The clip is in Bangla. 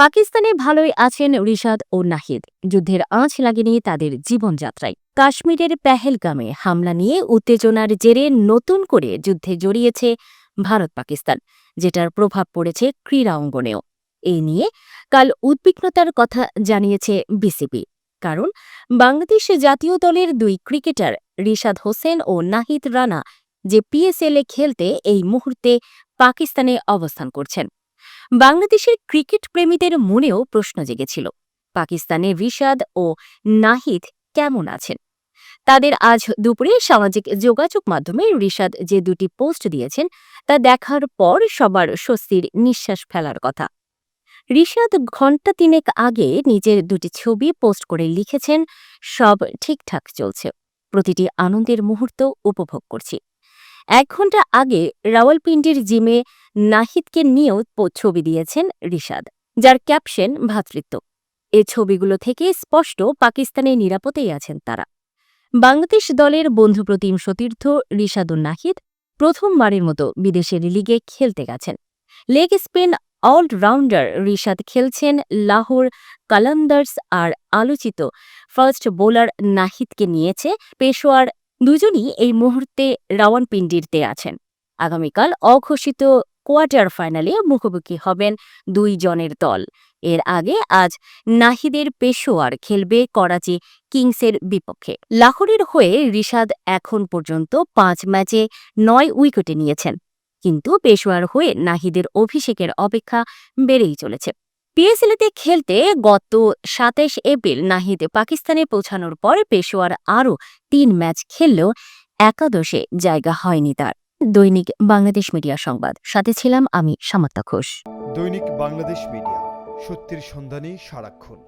পাকিস্তানে ভালোই আছেন রিশাদ ও নাহিদ। যুদ্ধের আঁচ লাগেনি তাদের জীবনযাত্রায়। কাশ্মীরের পেহেলগামে হামলা নিয়ে উত্তেজনার জেরে নতুন করে যুদ্ধে জড়িয়েছে ভারত পাকিস্তান, যেটার প্রভাব পড়েছে ক্রীড়া অঙ্গনেও। এ নিয়ে কাল উদ্বিগ্নতার কথা জানিয়েছে বিসিবি। কারণ বাংলাদেশ জাতীয় দলের দুই ক্রিকেটার রিশাদ হোসেন ও নাহিদ রানা যে পিএসএলে খেলতে এই মুহূর্তে পাকিস্তানে অবস্থান করছেন। বাংলাদেশের ক্রিকেট প্রেমীদের মনেও প্রশ্ন জেগেছিল, পাকিস্তানে রিশাদ ও নাহিদ কেমন আছেন? তাদের আজ দুপুরে সামাজিক যোগাযোগ মাধ্যমে রিশাদ যে দুটি পোস্ট দিয়েছেন, তা দেখার পর সবার স্বস্তির নিঃশ্বাস ফেলার কথা। রিশাদ ঘণ্টা তিনেক আগে নিজের দুটি ছবি পোস্ট করে লিখেছেন, সব ঠিকঠাক চলছে। প্রতিটি আনন্দের মুহূর্ত উপভোগ করছি। এক ঘণ্টা আগে রাওয়ালপিন্ডির জিমে নাহিদকে নিয়েও ছবি দিয়েছেন রিশাদ, যার ক্যাপশন ভ্রাতৃত্ব এ ছবিগুলো থেকে স্পষ্ট পাকিস্তানে নিরাপদেই আছেন তারা। বাংলাদেশ দলের বন্ধুপ্রতিম সতীর্থ রিশাদুল নাহিদ প্রথমবারের মতো বিদেশের লিগে খেলতে গেছেন। লেগ স্পিন অলরাউন্ডার রিশাদ খেলছেন লাহোর কালান্দার্স আর আলোচিত ফার্স্ট বোলার নাহিদকে নিয়েছে পেশোয়ার দুজনই এই মুহূর্তে রাওয়ানপিন্ডিরতে আছেন। আগামীকাল অঘোষিত কোয়ার্টার ফাইনালে মুখোমুখি হবেন দুই জনের দল। এর আগে আজ নাহিদের পেশোয়ার খেলবে করাচি কিংসের বিপক্ষে। লাহোরের হয়ে রিশাদ এখন পর্যন্ত পাঁচ ম্যাচে নয় উইকেটে নিয়েছেন। কিন্তু পেশোয়ার হয়ে নাহিদের অভিষেকের অপেক্ষা বেড়েই চলেছে। পিএসএলতে খেলতে গত সাতাশ এপ্রিল নাহিদ পাকিস্তানে পৌঁছানোর পর পেশোয়ার আরও তিন ম্যাচ খেললেও একাদশে জায়গা হয়নি তার। দৈনিক বাংলাদেশ মিডিয়া সংবাদ, সাথে ছিলাম আমি সামাত্তা ঘোষ। দৈনিক বাংলাদেশ মিডিয়া, সত্যের সন্ধানে সারাক্ষণ।